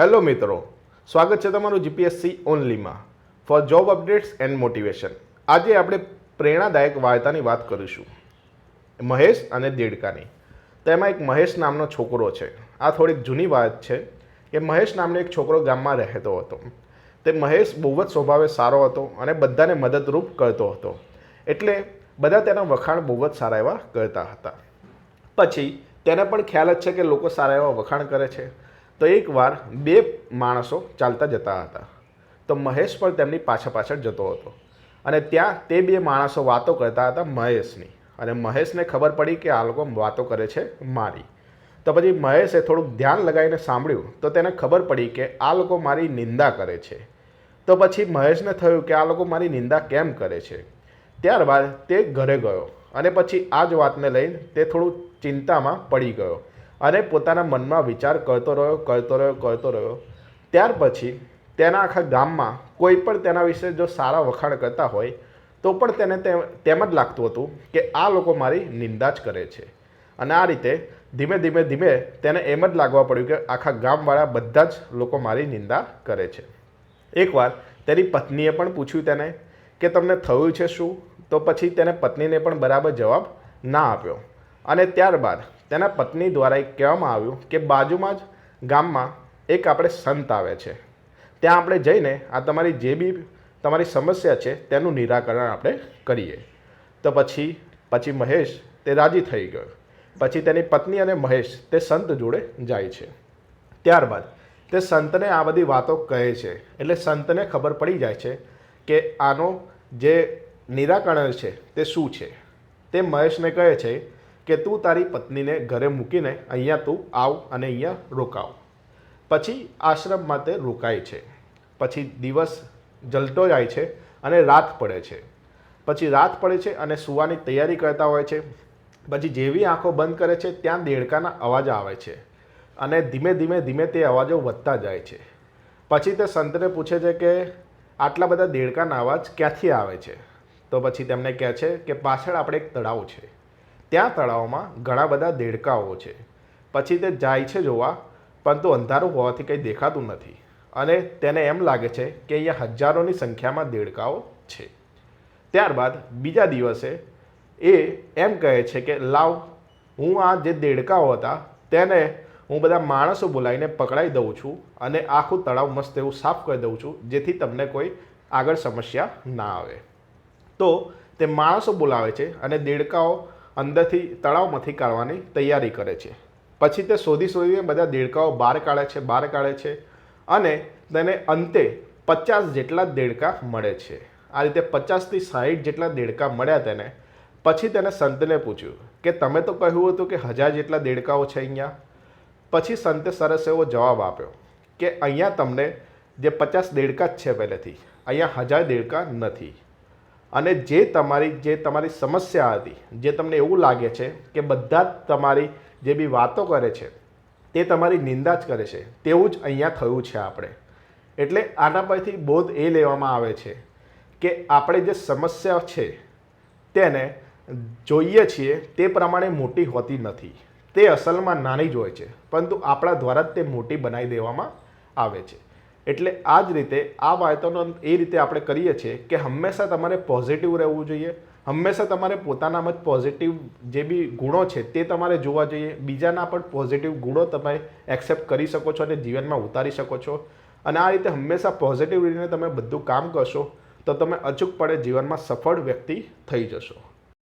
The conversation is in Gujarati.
હેલો મિત્રો, સ્વાગત છે તમારું GPSC ઓનલીમાં. For job updates and motivation આજે આપણે પ્રેરણાદાયક વાર્તાની વાત કરીશું. મહેશ અને દેડકાની. તેમાં એક મહેશ નામનો છોકરો છે. આ થોડીક જૂની વાત છે કે મહેશ નામનો એક છોકરો ગામમાં રહેતો હતો. તે મહેશ બહુ જ સ્વભાવે સારો હતો અને બધાને મદદરૂપ કરતો હતો. એટલે બધા તેના વખાણ બહુ જ સારા એવા કરતા હતા. પછી તેને પણ ખ્યાલ જ છે કે લોકો સારા એવા વખાણ કરે છે. તો એકવાર બે માણસો ચાલતા જતા હતા. તો મહેશ પણ તેમની પાછળ પાછળ જતો હતો. અને ત્યાં તે બે માણસો વાતો કરતા હતા મહેશની. અને મહેશને ખબર પડી કે આ લોકો વાતો કરે છે મારી. તો પછી મહેશે થોડુંક ધ્યાન લગાવીને સાંભળ્યું. તો તેને ખબર પડી કે આ લોકો મારી નિંદા કરે છે. તો પછી મહેશને થયું કે આ લોકો મારી નિંદા કેમ કરે છે? ત્યારબાદ તે ઘરે ગયો. અને પછી આ જ વાતને લઈને તે થોડું ચિંતામાં પડી ગયો. અને પોતાના મનમાં વિચાર કરતો રહ્યો કરતો રહ્યો કરતો રહ્યો. ત્યાર પછી તેના આખા ગામમાં કોઈ પણ તેના વિશે જો સારા વખાણ કરતા હોય, તો પણ તેને તેમ જ લાગતું હતું કે આ લોકો મારી નિંદા જ કરે છે. અને આ રીતે ધીમે ધીમે ધીમે તેને એમ જ લાગવા પડ્યું કે આખા ગામવાળા બધા જ લોકો મારી નિંદા કરે છે. એકવાર તેની પત્નીએ પણ પૂછ્યું તેને કે તમને થયું છે શું? તો પછી તેને પત્નીને પણ બરાબર જવાબ ના આપ્યો. અને ત્યારબાદ તેના પત્ની દ્વારા એ કહેવામાં આવ્યું કે બાજુમાં જ ગામમાં એક આપણે સંત આવે છે. ત્યાં આપણે જઈને આ તમારી જે બી તમારી સમસ્યા છે તેનું નિરાકરણ આપણે કરીએ. તો પછી પછી મહેશ તે રાજી થઈ ગયો. પછી તેની પત્ની અને મહેશ તે સંત જોડે જાય છે. ત્યારબાદ તે સંતને આ બધી વાતો કહે છે. એટલે સંતને ખબર પડી જાય છે કે આનો જે નિરાકરણ છે તે શું છે? તે મહેશને કહે છે કે તું તારી પત્નીને ઘરે મૂકીને અહીંયા તું આવ અને અહીંયા રોકાવ. પછી આશ્રમ માટે રોકાય છે. પછી દિવસ જલતો જાય છે અને રાત પડે છે. પછી રાત પડે છે અને સૂવાની તૈયારી કરતા હોય છે. પછી જેવી આંખો બંધ કરે છે ત્યાં દેડકાના અવાજ આવે છે અને ધીમે ધીમે ધીમે તે અવાજો વધતા જાય છે. પછી તે સંતને પૂછે છે કે આટલા બધા દેડકાના અવાજ ક્યાંથી આવે છે? તો પછી તેમને કહે છે કે પાછળ આપણે એક તળાવ છે. ત્યાં તળાવમાં ઘણા બધા દેડકાઓ છે. પછી તે જાય છે જોવા, પરંતુ અંધારું હોવાથી કંઈ દેખાતું નથી અને તેને એમ લાગે છે કે અહીંયા હજારોની સંખ્યામાં દેડકાઓ છે. ત્યારબાદ બીજા દિવસે એ એમ કહે છે કે, લાવ, હું આ જે દેડકાઓ હતા તેને હું બધા માણસો બોલાવીને પકડાઈ દઉં છું અને આખું તળાવ મસ્ત એવું સાફ કરી દઉં છું, જેથી તમને કોઈ આગળ સમસ્યા ના આવે. તો તે માણસો બોલાવે છે અને દેડકાઓ અંદરથી તળાવમાંથી કાઢવાની તૈયારી કરે છે. પછી તે શોધી શોધીને બધા દેડકાઓ બહાર કાઢે છે, બહાર કાઢે છે અને તેને અંતે પચાસ જેટલા દેડકા મળે છે. આ રીતે પચાસથી સાહીઠ જેટલા દેડકા મળ્યા તેને. પછી તેને સંતને પૂછ્યું કે તમે તો કહ્યું હતું કે હજાર જેટલા દેડકાઓ છે અહીંયા? પછી સંતે સરસ એવો જવાબ આપ્યો કે અહીંયા તમને જે પચાસ દેડકા જ છે પહેલેથી, અહીંયા હજાર દેડકા નથી. અને જે તમારી જે તમારી સમસ્યા હતી, જે તમને એવું લાગે છે કે બધા જ તમારી જે બી વાતો કરે છે, તે તમારી નિંદા જ કરે છે, તેવું જ અહીંયા થયું છે આપણે. એટલે આના પરથી બોધ એ લેવામાં આવે છે કે આપણે જે સમસ્યા છે, તેને જોઈએ છીએ, તે પ્રમાણે મોટી હોતી નથી. તે અસલમાં નાની જ હોય છે, પરંતુ આપણા દ્વારા જ તે મોટી બનાવી દેવામાં આવે છે. એટલે આ જ રીતે આ વાતોનો એ રીતે આપણે કરીએ છીએ કે હંમેશા તમારે પોઝિટિવ રહેવું જોઈએ. હંમેશા તમારે પોતાનામાં જ પોઝિટિવ જે બી ગુણો છે તે તમારે જોવા જોઈએ. બીજાના પણ પોઝિટિવ ગુણો તમે એક્સેપ્ટ કરી શકો છો અને જીવનમાં ઉતારી શકો છો. અને આ રીતે હંમેશા પોઝિટિવ રીતે તમે બધું કામ કરશો તો તમે અચૂકપણે જીવનમાં સફળ વ્યક્તિ થઈ જશો.